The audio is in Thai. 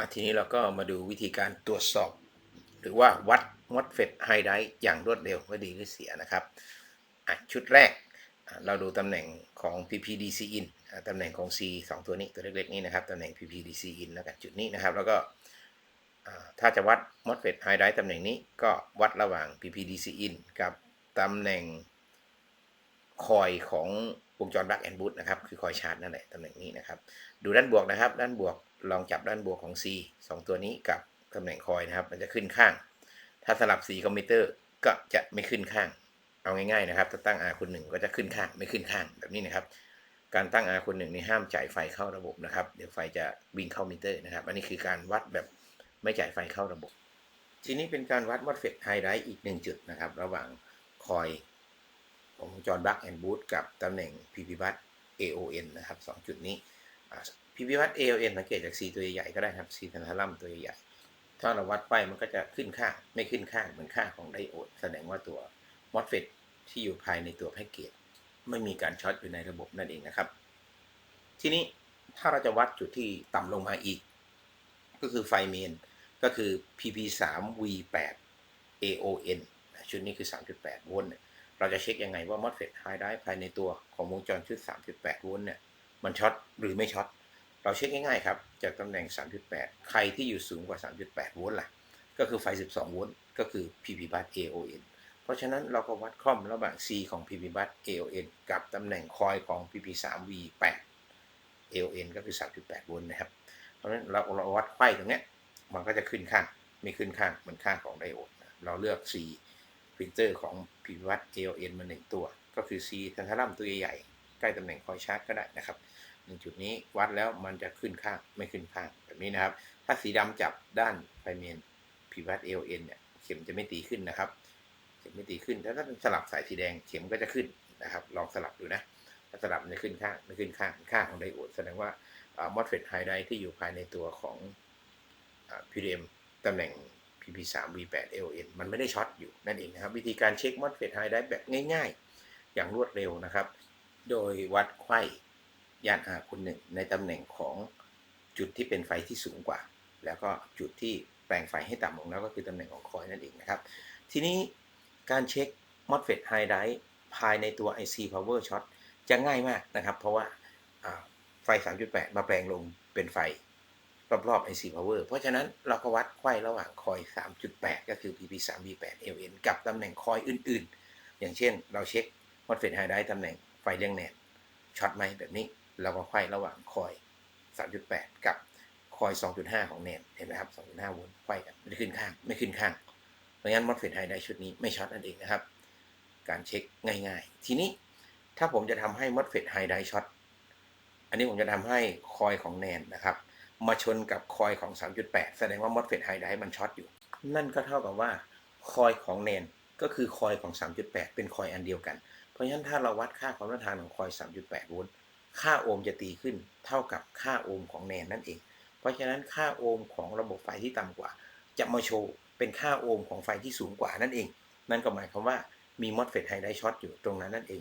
อะทีนี้เราก็มาดูวิธีการตรวจสอบ หรือว่าวัดมอดเฟตไฮไดอย่างรวดเร็วว่าดีหรือเสียนะครับชุดแรกเราดูตำแหน่งของ PPDC in ตำแหน่งของ C 2 ตัวนี้ตัวเล็กๆนี้นะครับตำแหน่ง PPDC in แล้วกันจุดนี้นะครับ แล้วก็ถ้าจะวัด MOSFET High Drive ตำแหน่งนี้ก็วัดระหว่าง PPDC in กับตำแหน่งคอยของ วงจร Back and Boot นะครับ คือคอยชาร์จนั่นแหละตำแหน่งนี้นะครับ ดูด้านบวกนะครับ ด้านบวกลองจับด้านบวกของ C 2 ตัวนี้กับตำแหน่งคอยนะครับ มันจะขึ้นข้าง ถ้าสลับ C คอมพิวเตอร์ก็จะไม่ขึ้นข้าง เอาง่ายๆนะครับ ถ้าตั้ง R คูณหนึ่งก็จะขึ้นข้างไม่ขึ้นข้างแบบนี้นะครับ การตั้ง R คูณหนึ่งนี่ห้ามจ่ายไฟเข้าระบบนะครับ เดี๋ยวไฟจะวิ่งเข้ามิเตอร์นะครับ อันนี้คือการวัดแบบไม่จ่ายไฟเข้าระบบ ทีนี้เป็นการวัดมอดเฟตไฮไดอีกหนึ่งจุดนะครับ ระหว่างคอย ของวงจรบัคแอนด์บูทกับตำแหน่ง PP b u s AON นะครับสองจุดนี้ PP b u s AON สังเกตจาก C ตัวใหญ่ๆก็ได้ครับ C ทันทลัมตัวใหญ่ถ้าเราวัดไปมันก็จะขึ้นข้างไม่ขึ้นข้างเหมือนค่าของไดโอด แสดงว่าตัวมอดเฟตที่อยู่ภายในตัวแพ็กเกจไม่มีการช็อตอยู่ในระบบนั่นเองนะครับ ทีนี้ถ้าเราจะวัดจุดที่ต่ำลงมาอีก ก็คือไฟเมน ก็คือ PP3 V8 AON นชุดนี้คือ 3.8 โวลต์ เราจะเช็คยังไงว่า MOSFET High Drive ภายในตัวของวงจรชุด 3.8 โวลต์เนี่ยมันช็อตหรือไม่ช็อตเราเช็คง่ายๆครับ จากตำแหน่ง 3.8 ใครที่อยู่สูงกว่า 3.8 โวลต์ล่ะ ก็คือไฟ 12 โวลต์ก็คือ PP bus AON เพราะฉะนั้นเราก็วัดคล่อมระหว่าง C ของ PP bus AON กับตำแหน่งคอยของ PP3 V8 AON ก็คือ 3.8 โวลต์นะครับ เพราะฉะนั้นเราเราวัดไขว้ตรงเนี้ยมันก็จะขึ้นข้างไม่ขึ้นข้างมือนข้างของไดโอดเราเลือก C ฟิลเตอร์ของ p v วัด AON มาหนึ่งตัว ก็คือ C ทันทลัมตัวใหญ่ใกล้ตำแหน่งคอยชาร์จก็ได้นะครับหนึ่งจุดนี้วัดแล้วมันจะขึ้นข้างไม่ขึ้นข้างแบบนี้นะครับ ถ้าสีดำจับด้านไฟเมน p v วัด AON เนี่ยเข็มจะไม่ตีขึ้นนะครับเข็มไม่ตีขึ้นถ้าถ้าสลับสายสีแดงเข็มก็จะขึ้นนะครับ ลองสลับดูนะถ้าสลับมันจะขึ้นข้างไม่ขึ้นข้างข้างของไดโอดแสดงว่ามอสเฟตไฮไดที่อยู่ภายในตัวของ PDM ตำแหน่ง PP3 V8 LN มันไม่ได้ช็อตอยู่นั่นเองนะครับ วิธีการเช็คมอสเฟตไฮไดแบบง่ายๆ อย่างรวดเร็วนะครับ โดยวัดไขว้ย่าน R คูณหนึ่งในตำแหน่งของจุดที่เป็นไฟที่สูงกว่า แล้วก็จุดที่แปลงไฟให้ต่ำลงแล้วก็คือตำแหน่งของคอยนั่นเองนะครับ ทีนี้การเช็ค MOSFET High Drive ภายในตัว IC Power Shot จะง่ายมากนะครับ เพราะว่าอ่าไฟ 3.8 มาแปลงลงเป็นไฟ รอบๆ IC Power เพราะฉะนั้นเราก็วัดไขว้ระหว่างคอย 3.8 ก็คือ PP3 V8 LN กับตำแหน่งคอยอื่นๆ อย่างเช่น เราเช็ค MOSFET High Drive ตำแหน่งไฟเลี้ยงแนนช็อตไหมแบบนี้ เราก็ไขว้ระหว่างคอย 3.8 กับคอย 2.5 ของแนนเห็นไหมครับ 2.5โวลต์ไขว้กันไม่ขึ้นข้าง ไม่ขึ้นข้าง เพราะงั้น MOSFET High Drive ชุดนี้ไม่ช็อตนั่นเองนะครับ การเช็คง่ายๆ ทีนี้ถ้าผมจะทำให้ MOSFET High Drive ช็อตอันนี้ผมจะทำให้คอยของแนนนะครับ มาชนกับคอยของ 3.8 แสดงว่า MOSFET High Drive มันช็อตอยู่ นั่นก็เท่ากับว่าคอยของแนนก็คือคอยของ 3.8 เป็นคอยอันเดียวกัน เพราะฉะนั้นถ้าเราวัดค่าความต้านทานของคอย 3.8 โวลต์ค่าโอห์มจะตีขึ้นเท่ากับค่าโอห์มของแนนนั่นเอง เพราะฉะนั้นค่าโอห์มของระบบไฟที่ต่ำกว่า จะมาโชว์เป็นค่าโอห์มของไฟที่สูงกว่านั่นเอง นั่นก็หมายความว่ามี MOSFET High Drive ช็อตอยู่ตรงนั้นนั่นเอง